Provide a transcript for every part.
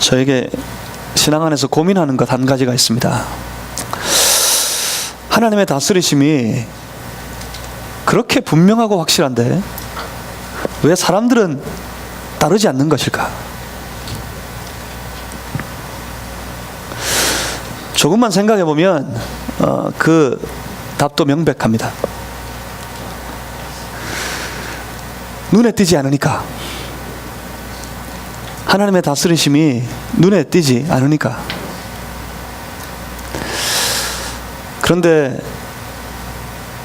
저에게 신앙 안에서 고민하는 것 한 가지가 있습니다. 하나님의 다스리심이 그렇게 분명하고 확실한데 왜 사람들은 따르지 않는 것일까? 조금만 생각해 보면 어, 그 답도 명백합니다. 눈에 띄지 않으니까 하나님의 다스리심이 눈에 띄지 않으니까 그런데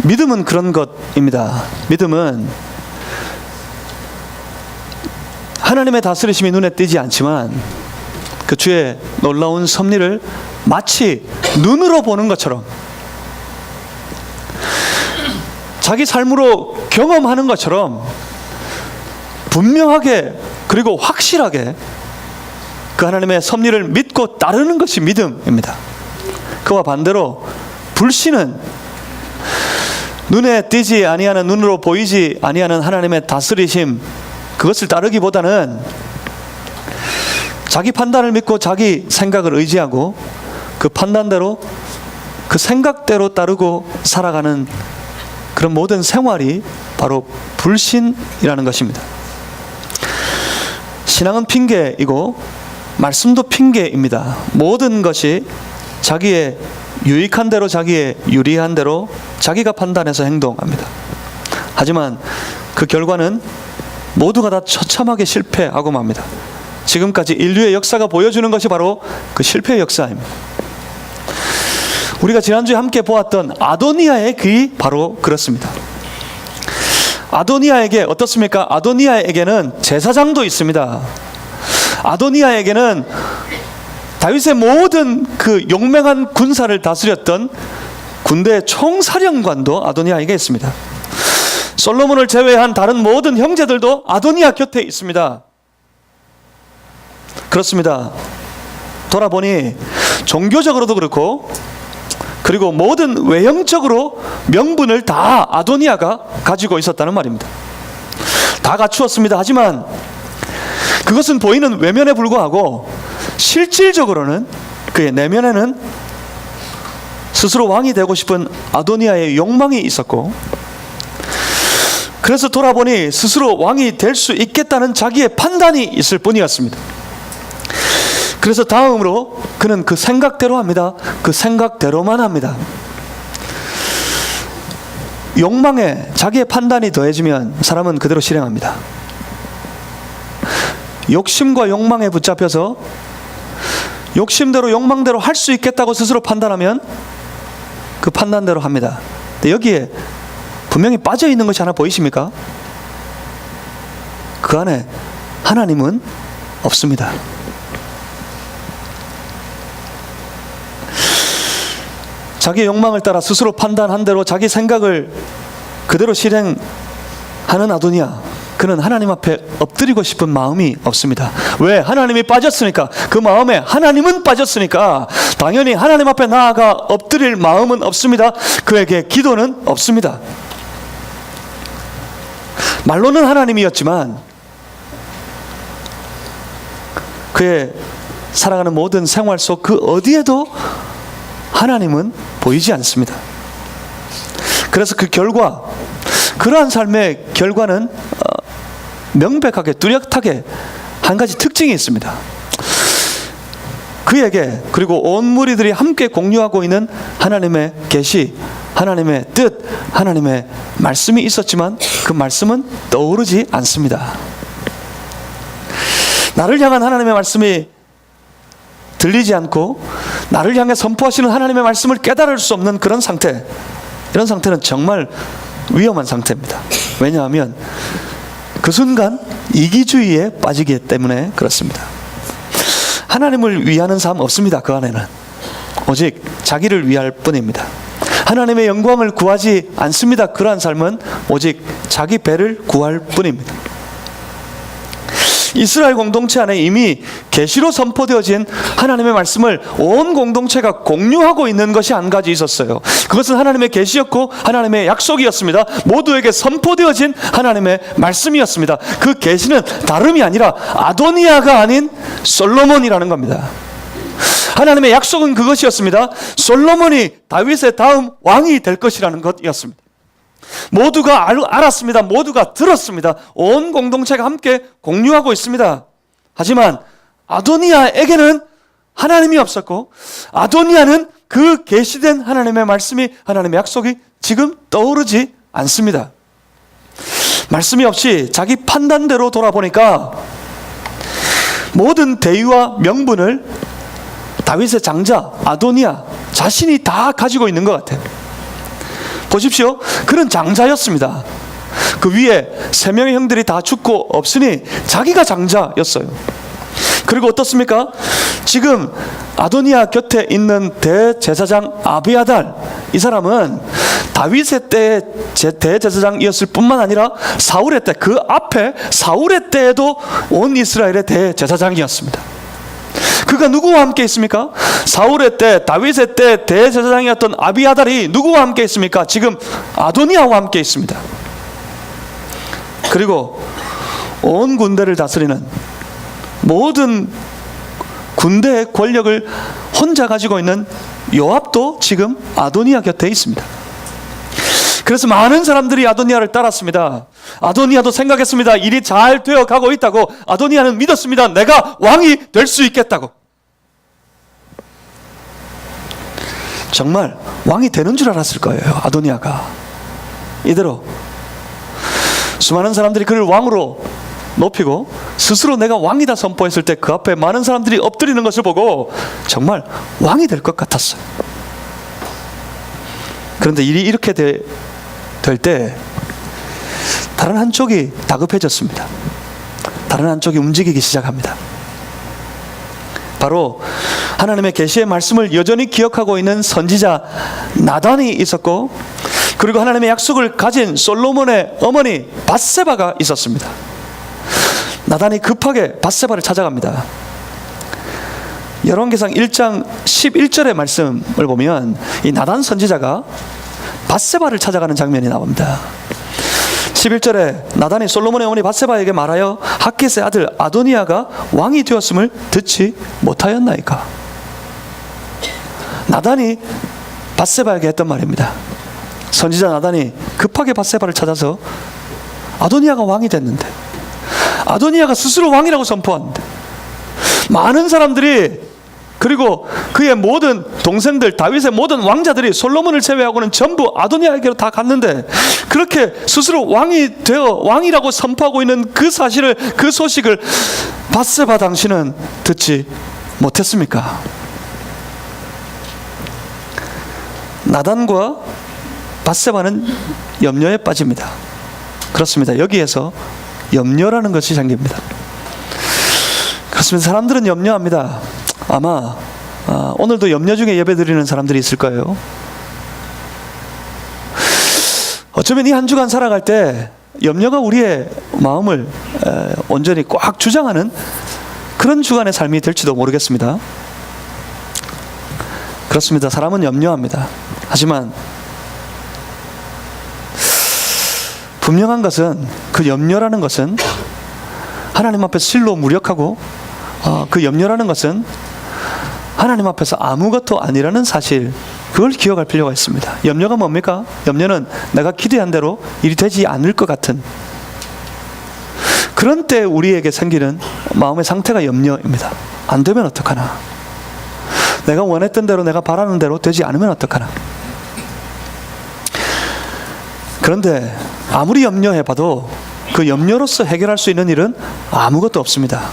믿음은 그런 것입니다. 믿음은 하나님의 다스리심이 눈에 띄지 않지만 그 주의 놀라운 섭리를 마치 눈으로 보는 것처럼 자기 삶으로 경험하는 것처럼 분명하게 그리고 확실하게 그 하나님의 섭리를 믿고 따르는 것이 믿음입니다. 그와 반대로 불신은 눈에 띄지 아니하는 눈으로 보이지 아니하는 하나님의 다스리심 그것을 따르기보다는 자기 판단을 믿고 자기 생각을 의지하고 그 판단대로 그 생각대로 따르고 살아가는 그런 모든 생활이 바로 불신이라는 것입니다. 신앙은 핑계이고 말씀도 핑계입니다. 모든 것이 자기의 유익한 대로 자기의 유리한 대로 자기가 판단해서 행동합니다. 하지만 그 결과는 모두가 다 처참하게 실패하고 맙니다. 지금까지 인류의 역사가 보여주는 것이 바로 그 실패의 역사입니다. 우리가 지난주에 함께 보았던 아도니아의 귀 바로 그렇습니다. 아도니아에게 어떻습니까? 아도니아에게는 제사장도 있습니다. 아도니아에게는 다윗의 모든 그 용맹한 군사를 다스렸던 군대 총사령관도 아도니아에게 있습니다. 솔로몬을 제외한 다른 모든 형제들도 아도니아 곁에 있습니다. 그렇습니다. 돌아보니 종교적으로도 그렇고 그리고 모든 외형적으로 명분을 다 아도니아가 가지고 있었다는 말입니다. 다 갖추었습니다. 하지만 그것은 보이는 외면에 불과하고 실질적으로는 그의 내면에는 스스로 왕이 되고 싶은 아도니아의 욕망이 있었고 그래서 돌아보니 스스로 왕이 될 수 있겠다는 자기의 판단이 있을 뿐이었습니다. 그래서 다음으로 그는 그 생각대로 합니다. 그 생각대로만 합니다. 욕망에 자기의 판단이 더해지면 사람은 그대로 실행합니다. 욕심과 욕망에 붙잡혀서 욕심대로 욕망대로 할 수 있겠다고 스스로 판단하면 그 판단대로 합니다. 여기에 분명히 빠져 있는 것이 하나 보이십니까? 그 안에 하나님은 없습니다. 자기의 욕망을 따라 스스로 판단한 대로 자기 생각을 그대로 실행하는 아도니아. 그는 하나님 앞에 엎드리고 싶은 마음이 없습니다. 왜? 하나님이 빠졌으니까. 그 마음에 하나님은 빠졌으니까 당연히 하나님 앞에 나아가 엎드릴 마음은 없습니다. 그에게 기도는 없습니다. 말로는 하나님이었지만 그의 살아가는 모든 생활 속 그 어디에도 하나님은 보이지 않습니다. 그래서 그 결과, 그러한 삶의 결과는 어, 명백하게 뚜렷하게 한 가지 특징이 있습니다. 그에게 그리고 온 무리들이 함께 공유하고 있는 하나님의 계시, 하나님의 뜻, 하나님의 말씀이 있었지만 그 말씀은 떠오르지 않습니다. 나를 향한 하나님의 말씀이 들리지 않고 나를 향해 선포하시는 하나님의 말씀을 깨달을 수 없는 그런 상태. 이런 상태는 정말 위험한 상태입니다. 왜냐하면 그 순간 이기주의에 빠지기 때문에 그렇습니다. 하나님을 위하는 삶 없습니다. 그 안에는 오직 자기를 위할 뿐입니다. 하나님의 영광을 구하지 않습니다. 그러한 삶은 오직 자기 배를 구할 뿐입니다. 이스라엘 공동체 안에 이미 계시로 선포되어진 하나님의 말씀을 온 공동체가 공유하고 있는 것이 한 가지 있었어요. 그것은 하나님의 계시였고 하나님의 약속이었습니다. 모두에게 선포되어진 하나님의 말씀이었습니다. 그 계시는 다름이 아니라 아도니아가 아닌 솔로몬이라는 겁니다. 하나님의 약속은 그것이었습니다. 솔로몬이 다윗의 다음 왕이 될 것이라는 것이었습니다. 모두가 알, 알았습니다. 모두가 들었습니다. 온 공동체가 함께 공유하고 있습니다. 하지만 아도니아에게는 하나님이 없었고 아도니아는 그 계시된 하나님의 말씀이 하나님의 약속이 지금 떠오르지 않습니다. 말씀이 없이 자기 판단대로 돌아보니까 모든 대위와 명분을 다윗의 장자 아도니아 자신이 다 가지고 있는 것 같아요. 보십시오. 그런 장자였습니다. 그 위에 세 명의 형들이 다 죽고 없으니 자기가 장자였어요. 그리고 어떻습니까? 지금 아도니아 곁에 있는 대제사장 아비아달 이 사람은 다윗의 때의 제- 대제사장이었을 뿐만 아니라 사울의 때 그 앞에 사울의 때에도 온 이스라엘의 대제사장이었습니다. 그가 누구와 함께 있습니까? 사울의 때, 다윗의 때 대제사장이었던 아비아달이 누구와 함께 있습니까? 지금 아도니아와 함께 있습니다. 그리고 온 군대를 다스리는 모든 군대의 권력을 혼자 가지고 있는 요압도 지금 아도니아 곁에 있습니다. 그래서 많은 사람들이 아도니아를 따랐습니다. 아도니아도 생각했습니다. 일이 잘 되어 가고 있다고. 아도니아는 믿었습니다. 내가 왕이 될 수 있겠다고. 정말 왕이 되는 줄 알았을 거예요. 아도니아가. 이대로 수많은 사람들이 그를 왕으로 높이고 스스로 내가 왕이다 선포했을 때 그 앞에 많은 사람들이 엎드리는 것을 보고 정말 왕이 될 것 같았어요. 그런데 일이 이렇게 될 때 다른 한쪽이 다급해졌습니다. 다른 한쪽이 움직이기 시작합니다. 바로 하나님의 계시의 말씀을 여전히 기억하고 있는 선지자 나단이 있었고 그리고 하나님의 약속을 가진 솔로몬의 어머니 바세바가 있었습니다. 나단이 급하게 바세바를 찾아갑니다. 열왕기상 1장 11절의 말씀을 보면 이 나단 선지자가 바세바를 찾아가는 장면이 나옵니다. 11절에 나단이 솔로몬의 어머니 바세바에게 말하여 하켓의 아들 아도니아가 왕이 되었음을 듣지 못하였나이까. 나단이 바세바에게 했던 말입니다. 선지자 나단이 급하게 바세바를 찾아서 아도니아가 왕이 됐는데 아도니아가 스스로 왕이라고 선포하는데 많은 사람들이 그리고 그의 모든 동생들 다윗의 모든 왕자들이 솔로몬을 제외하고는 전부 아도니아에게로 다 갔는데 그렇게 스스로 왕이 되어 왕이라고 선포하고 있는 그 사실을 그 소식을 바세바 당신은 듣지 못했습니까? 나단과 바세바는 염려에 빠집니다. 그렇습니다. 여기에서 염려라는 것이 생깁니다. 그렇습니다. 사람들은 염려합니다. 아마 아, 오늘도 염려 중에 예배 드리는 사람들이 있을 거예요. 어쩌면 이 한 주간 살아갈 때 염려가 우리의 마음을 에, 온전히 꽉 주장하는 그런 주간의 삶이 될지도 모르겠습니다. 그렇습니다. 사람은 염려합니다. 하지만 분명한 것은 그 염려라는 것은 하나님 앞에 실로 무력하고 어, 그 염려라는 것은 하나님 앞에서 아무것도 아니라는 사실 그걸 기억할 필요가 있습니다. 염려가 뭡니까? 염려는 내가 기대한 대로 일이 되지 않을 것 같은 그런 때 우리에게 생기는 마음의 상태가 염려입니다. 안 되면 어떡하나? 내가 원했던 대로 내가 바라는 대로 되지 않으면 어떡하나? 그런데 아무리 염려해봐도 그 염려로서 해결할 수 있는 일은 아무것도 없습니다.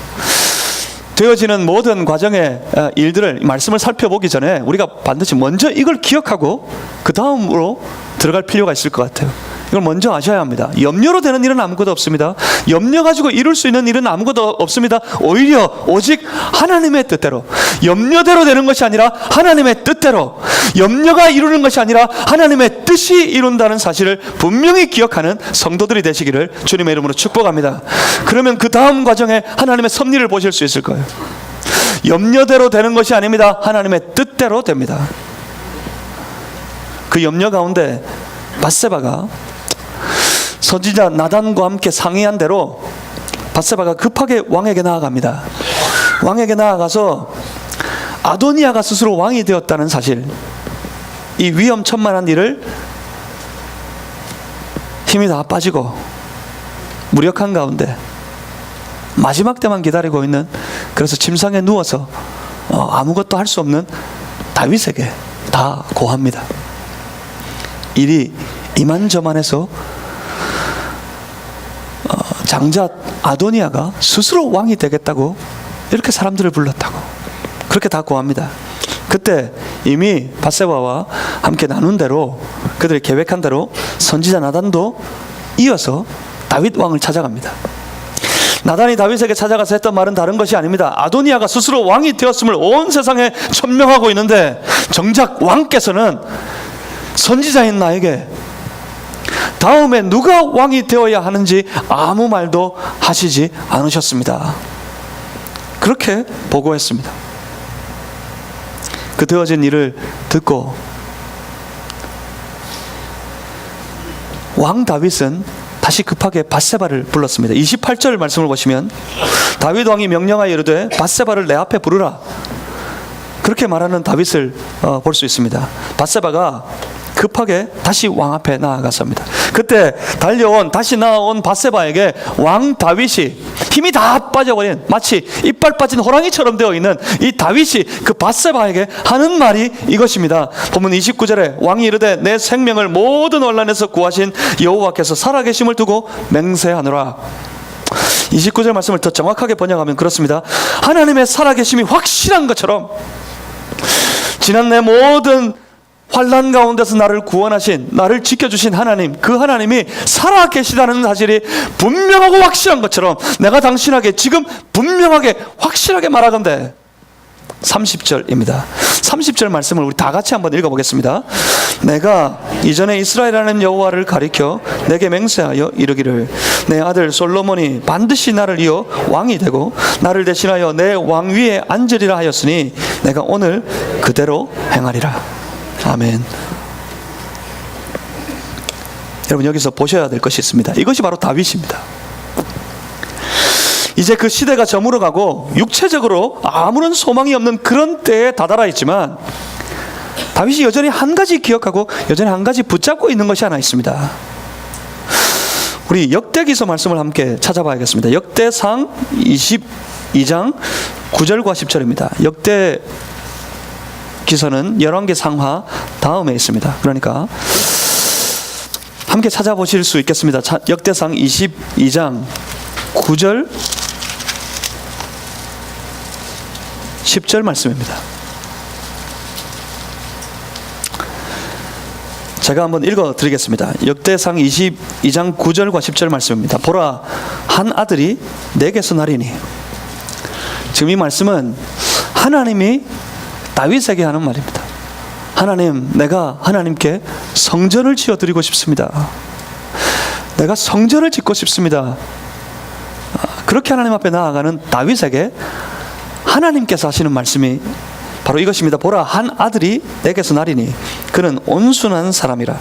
되어지는 모든 과정의 어, 일들을 말씀을 살펴보기 전에 우리가 반드시 먼저 이걸 기억하고 그 다음으로 들어갈 필요가 있을 것 같아요. 이걸 먼저 아셔야 합니다. 염려로 되는 일은 아무것도 없습니다. 염려 가지고 이룰 수 있는 일은 아무것도 없습니다. 오히려 오직 하나님의 뜻대로 염려대로 되는 것이 아니라 하나님의 뜻대로 염려가 이루는 것이 아니라 하나님의 뜻이 이룬다는 사실을 분명히 기억하는 성도들이 되시기를 주님의 이름으로 축복합니다. 그러면 그 다음 과정에 하나님의 섭리를 보실 수 있을 거예요. 염려대로 되는 것이 아닙니다. 하나님의 뜻대로 됩니다. 그 염려 가운데 바세바가 선지자 나단과 함께 상의한 대로 바세바가 급하게 왕에게 나아갑니다. 왕에게 나아가서 아도니아가 스스로 왕이 되었다는 사실, 이 위험천만한 일을 힘이 다 빠지고 무력한 가운데 마지막 때만 기다리고 있는 그래서 침상에 누워서 어, 아무것도 할 수 없는 다윗에게 다 고합니다. 일이 이만저만해서 어, 장자 아도니아가 스스로 왕이 되겠다고 이렇게 사람들을 불렀다고 그렇게 다 고합니다. 그때 이미 바세바와 함께 나눈 대로 그들이 계획한 대로 선지자 나단도 이어서 다윗 왕을 찾아갑니다. 나단이 다윗에게 찾아가서 했던 말은 다른 것이 아닙니다. 아도니아가 스스로 왕이 되었음을 온 세상에 천명하고 있는데 정작 왕께서는 선지자인 나에게 다음에 누가 왕이 되어야 하는지 아무 말도 하시지 않으셨습니다. 그렇게 보고했습니다. 그 되어진 일을 듣고 왕 다윗은 다시 급하게 바세바를 불렀습니다. 28절 말씀을 보시면 다윗 왕이 명령하여 이르되 바세바를 내 앞에 부르라. 그렇게 말하는 다윗을 어, 볼수 있습니다. 바세바가 급하게 다시 왕 앞에 나아갔습니다. 그때 달려온 다시 나온 바세바에게 왕 다윗이 힘이 다 빠져버린 마치 이빨 빠진 호랑이처럼 되어 있는 이 다윗이 그 바세바에게 하는 말이 이것입니다. 보면 29절에 왕이 이르되 내 생명을 모든 혼란에서 구하신 여호와께서 살아계심을 두고 맹세하노라. 29절 말씀을 더 정확하게 번역하면 그렇습니다. 하나님의 살아계심이 확실한 것처럼 지난 내 모든 환란 가운데서 나를 구원하신 나를 지켜주신 하나님 그 하나님이 살아 계시다는 사실이 분명하고 확실한 것처럼 내가 당신에게 지금 분명하게 확실하게 말하건대 30절입니다. 30절 말씀을 우리 다 같이 한번 읽어보겠습니다. 내가 이전에 이스라엘 하나님 여호와를 가리켜 내게 맹세하여 이르기를 내 아들 솔로몬이 반드시 나를 이어 왕이 되고 나를 대신하여 내 왕 위에 앉으리라 하였으니 내가 오늘 그대로 행하리라. 아멘. 여러분 여기서 보셔야 될 것이 있습니다. 이것이 바로 다윗입니다. 이제 그 시대가 저물어가고 육체적으로 아무런 소망이 없는 그런 때에 다다라 있지만 다윗이 여전히 한 가지 기억하고 여전히 한 가지 붙잡고 있는 것이 하나 있습니다. 우리 역대기서 말씀을 함께 찾아봐야겠습니다. 역대상 22장 9절과 10절입니다. 역대 기서는 열왕기 상하 다음에 있습니다. 그러니까 함께 찾아보실 수 있겠습니다. 자, 역대상 22장 9절 10절 말씀입니다. 제가 한번 읽어 드리겠습니다. 역대상 22장 9절과 10절 말씀입니다. 보라 한 아들이 내게서 나리니 지금 이 말씀은 하나님이 다윗에게 하는 말입니다. 하나님, 내가 하나님께 성전을 지어 드리고 싶습니다. 내가 성전을 짓고 싶습니다. 그렇게 하나님 앞에 나아가는 다윗에게 하나님께서 하시는 말씀이 바로 이것입니다. 보라, 한 아들이 내게서 나리니 그는 온순한 사람이라.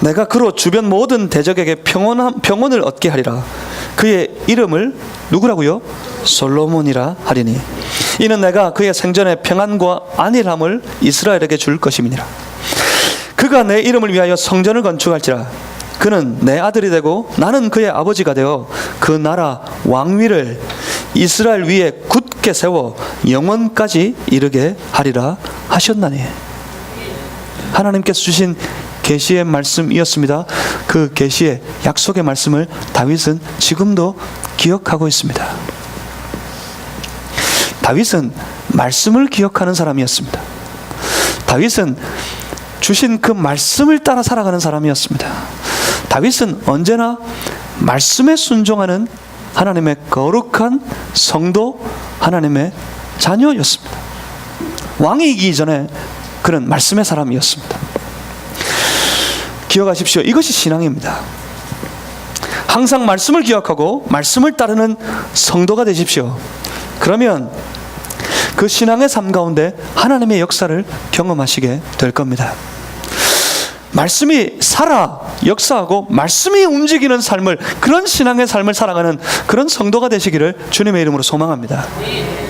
내가 그로 주변 모든 대적에게 평온, 평온을 얻게 하리라. 그의 이름을 누구라고요? 솔로몬이라 하리니. 이는 내가 그의 생전에 평안과 안일함을 이스라엘에게 줄 것임이니라. 그가 내 이름을 위하여 성전을 건축할지라. 그는 내 아들이 되고 나는 그의 아버지가 되어 그 나라 왕위를 이스라엘 위에 굳게 세워 영원까지 이르게 하리라 하셨나니. 하나님께서 주신 계시의 말씀이었습니다. 그 계시의 약속의 말씀을 다윗은 지금도 기억하고 있습니다. 다윗은 말씀을 기억하는 사람이었습니다. 다윗은 주신 그 말씀을 따라 살아가는 사람이었습니다. 다윗은 언제나 말씀에 순종하는 하나님의 거룩한 성도 하나님의 자녀였습니다. 왕이기 전에 그는 말씀의 사람이었습니다. 기억하십시오. 이것이 신앙입니다. 항상 말씀을 기억하고 말씀을 따르는 성도가 되십시오. 그러면 그 신앙의 삶 가운데 하나님의 역사를 경험하시게 될 겁니다. 말씀이 살아 역사하고 말씀이 움직이는 삶을 그런 신앙의 삶을 살아가는 그런 성도가 되시기를 주님의 이름으로 소망합니다.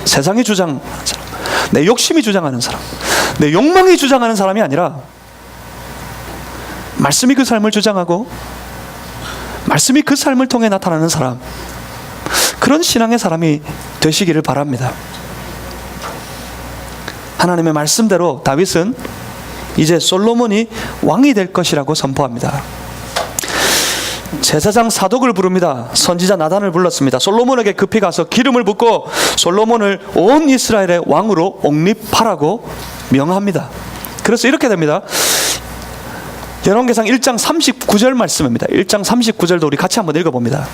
세상이 주장하는 사람, 내 욕심이 주장하는 사람, 내 욕망이 주장하는 사람이 아니라 말씀이 그 삶을 주장하고 말씀이 그 삶을 통해 나타나는 사람 그런 신앙의 사람이 되시기를 바랍니다. 하나님의 말씀대로 다윗은 이제 솔로몬이 왕이 될 것이라고 선포합니다. 제사장 사독을 부릅니다. 선지자 나단을 불렀습니다. 솔로몬에게 급히 가서 기름을 붓고 솔로몬을 온 이스라엘의 왕으로 옹립하라고 명합니다. 그래서 이렇게 됩니다. 열왕기상 1장 39절 말씀입니다. 1장 39절도 우리 같이 한번 읽어봅니다.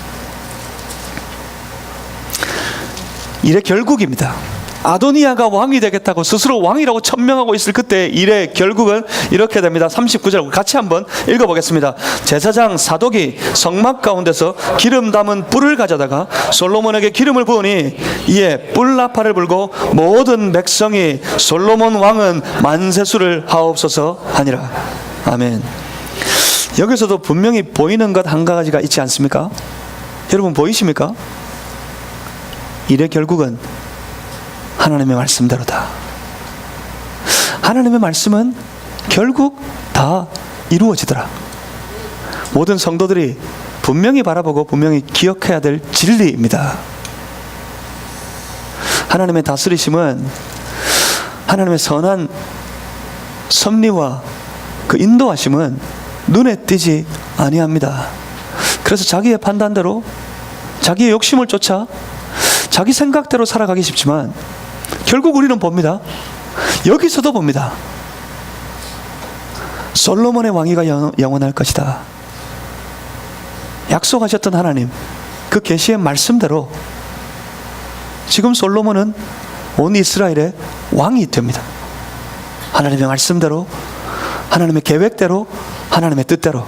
일의 결국입니다. 아도니아가 왕이 되겠다고 스스로 왕이라고 천명하고 있을 그때 일의 결국은 이렇게 됩니다. 39절 같이 한번 읽어보겠습니다. 제사장 사독이 성막 가운데서 기름 담은 뿔을 가져다가 솔로몬에게 기름을 부으니 이에 뿔나팔을 불고 모든 백성이 솔로몬 왕은 만세수를 하옵소서 하니라. 아멘. 여기서도 분명히 보이는 것 한 가지가 있지 않습니까? 여러분 보이십니까? 일의 결국은 하나님의 말씀대로다. 하나님의 말씀은 결국 다 이루어지더라. 모든 성도들이 분명히 바라보고 분명히 기억해야 될 진리입니다. 하나님의 다스리심은 하나님의 선한 섭리와 그 인도하심은 눈에 띄지 아니합니다. 그래서 자기의 판단대로 자기의 욕심을 쫓아 자기 생각대로 살아가기 쉽지만 결국 우리는 봅니다. 여기서도 봅니다. 솔로몬의 왕위가 영- 영원할 것이다. 약속하셨던 하나님, 그 계시의 말씀대로 지금 솔로몬은 온 이스라엘의 왕이 됩니다. 하나님의 말씀대로, 하나님의 계획대로, 하나님의 뜻대로.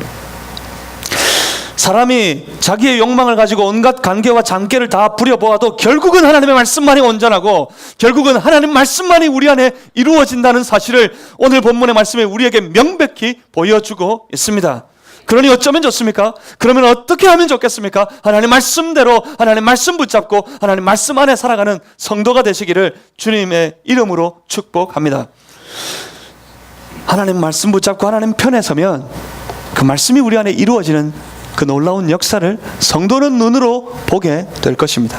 사람이 자기의 욕망을 가지고 온갖 관계와 장계를 다 부려보아도 결국은 하나님의 말씀만이 온전하고 결국은 하나님 말씀만이 우리 안에 이루어진다는 사실을 오늘 본문의 말씀에 우리에게 명백히 보여주고 있습니다. 그러니 어쩌면 좋습니까? 그러면 어떻게 하면 좋겠습니까? 하나님 말씀대로 하나님 말씀 붙잡고 하나님 말씀 안에 살아가는 성도가 되시기를 주님의 이름으로 축복합니다. 하나님 말씀 붙잡고 하나님 편에 서면 그 말씀이 우리 안에 이루어지는 그 놀라운 역사를 성도는 눈으로 보게 될 것입니다.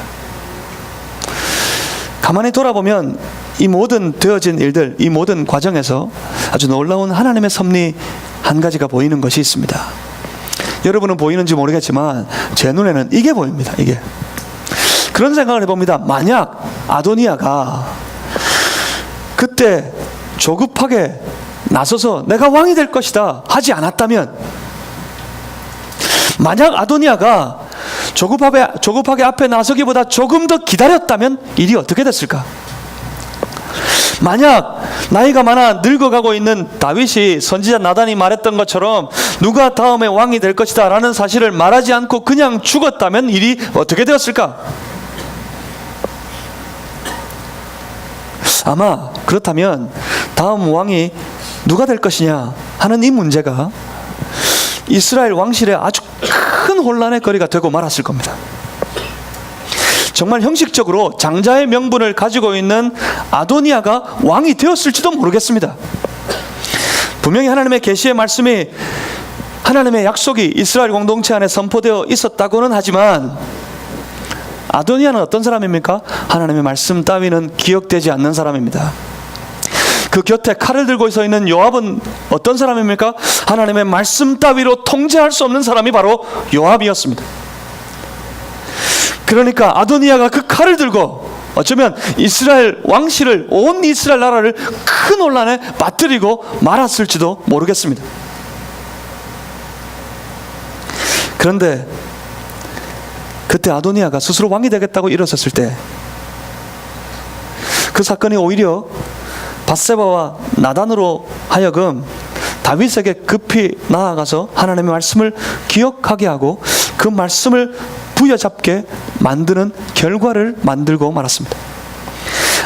가만히 돌아보면 이 모든 되어진 일들, 이 모든 과정에서 아주 놀라운 하나님의 섭리 한 가지가 보이는 것이 있습니다. 여러분은 보이는지 모르겠지만 제 눈에는 이게 보입니다. 이게 그런 생각을 해봅니다. 만약 아도니아가 그때 조급하게 나서서 내가 왕이 될 것이다 하지 않았다면 만약 아도니아가 조급하게, 조급하게 앞에 나서기보다 조금 더 기다렸다면 일이 어떻게 됐을까? 만약 나이가 많아 늙어가고 있는 다윗이 선지자 나단이 말했던 것처럼 누가 다음에 왕이 될 것이다 라는 사실을 말하지 않고 그냥 죽었다면 일이 어떻게 되었을까? 아마 그렇다면 다음 왕이 누가 될 것이냐 하는 이 문제가 이스라엘 왕실에 아주 큰 혼란의 거리가 되고 말았을 겁니다. 정말 형식적으로 장자의 명분을 가지고 있는 아도니아가 왕이 되었을지도 모르겠습니다. 분명히 하나님의 계시의 말씀이 하나님의 약속이 이스라엘 공동체 안에 선포되어 있었다고는 하지만 아도니아는 어떤 사람입니까? 하나님의 말씀 따위는 기억되지 않는 사람입니다. 그 곁에 칼을 들고 서 있는 요압은 어떤 사람입니까? 하나님의 말씀 따위로 통제할 수 없는 사람이 바로 요압이었습니다. 그러니까 아도니아가 그 칼을 들고 어쩌면 이스라엘 왕실을 온 이스라엘 나라를 큰 혼란에 빠뜨리고 말았을지도 모르겠습니다. 그런데 그때 아도니아가 스스로 왕이 되겠다고 일어섰을 때 그 사건이 오히려 바세바와 나단으로 하여금 다윗에게 급히 나아가서 하나님의 말씀을 기억하게 하고 그 말씀을 부여잡게 만드는 결과를 만들고 말았습니다.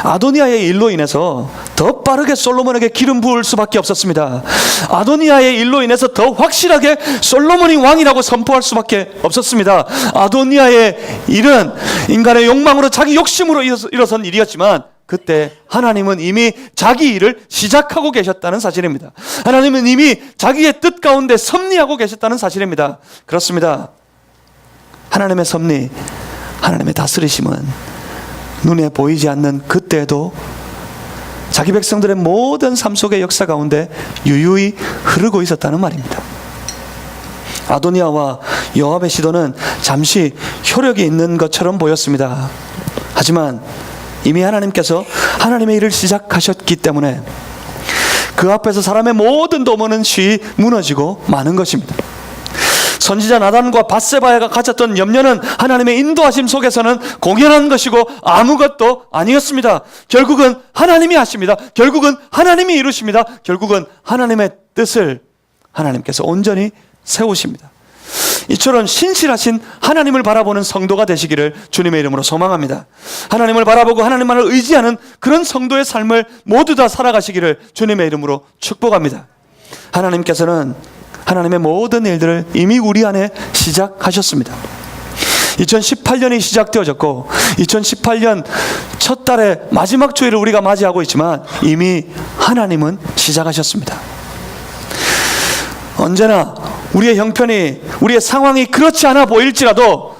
아도니아의 일로 인해서 더 빠르게 솔로몬에게 기름 부을 수밖에 없었습니다. 아도니아의 일로 인해서 더 확실하게 솔로몬이 왕이라고 선포할 수밖에 없었습니다. 아도니아의 일은 인간의 욕망으로 자기 욕심으로 일어선 일이었지만 그때 하나님은 이미 자기 일을 시작하고 계셨다는 사실입니다. 하나님은 이미 자기의 뜻 가운데 섭리하고 계셨다는 사실입니다. 그렇습니다. 하나님의 섭리, 하나님의 다스리심은 눈에 보이지 않는 그때도 자기 백성들의 모든 삶 속의 역사 가운데 유유히 흐르고 있었다는 말입니다. 아도니아와 요압의 시도는 잠시 효력이 있는 것처럼 보였습니다. 하지만 이미 하나님께서 하나님의 일을 시작하셨기 때문에 그 앞에서 사람의 모든 도모는 쉬 무너지고 마는 것입니다. 선지자 나단과 바세바야가 가졌던 염려는 하나님의 인도하심 속에서는 공연한 것이고 아무것도 아니었습니다. 결국은 하나님이 하십니다. 결국은 하나님이 이루십니다. 결국은 하나님의 뜻을 하나님께서 온전히 세우십니다. 이처럼 신실하신 하나님을 바라보는 성도가 되시기를 주님의 이름으로 소망합니다. 하나님을 바라보고 하나님만을 의지하는 그런 성도의 삶을 모두 다 살아가시기를 주님의 이름으로 축복합니다. 하나님께서는 하나님의 모든 일들을 이미 우리 안에 시작하셨습니다. 2018년이 시작되어졌고 2018년 첫 달의 마지막 주일을 우리가 맞이하고 있지만 이미 하나님은 시작하셨습니다. 언제나 우리의 형편이 우리의 상황이 그렇지 않아 보일지라도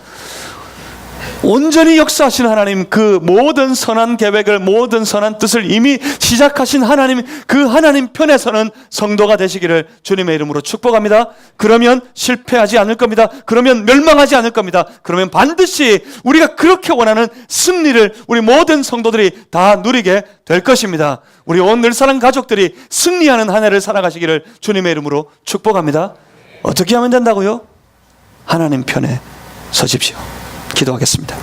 온전히 역사하신 하나님 그 모든 선한 계획을 모든 선한 뜻을 이미 시작하신 하나님 그 하나님 편에서는 성도가 되시기를 주님의 이름으로 축복합니다. 그러면 실패하지 않을 겁니다. 그러면 멸망하지 않을 겁니다. 그러면 반드시 우리가 그렇게 원하는 승리를 우리 모든 성도들이 다 누리게 될 것입니다. 우리 온 늘사랑 가족들이 승리하는 한 해를 살아가시기를 주님의 이름으로 축복합니다. 어떻게 하면 된다고요? 하나님 편에 서십시오. 기도하겠습니다.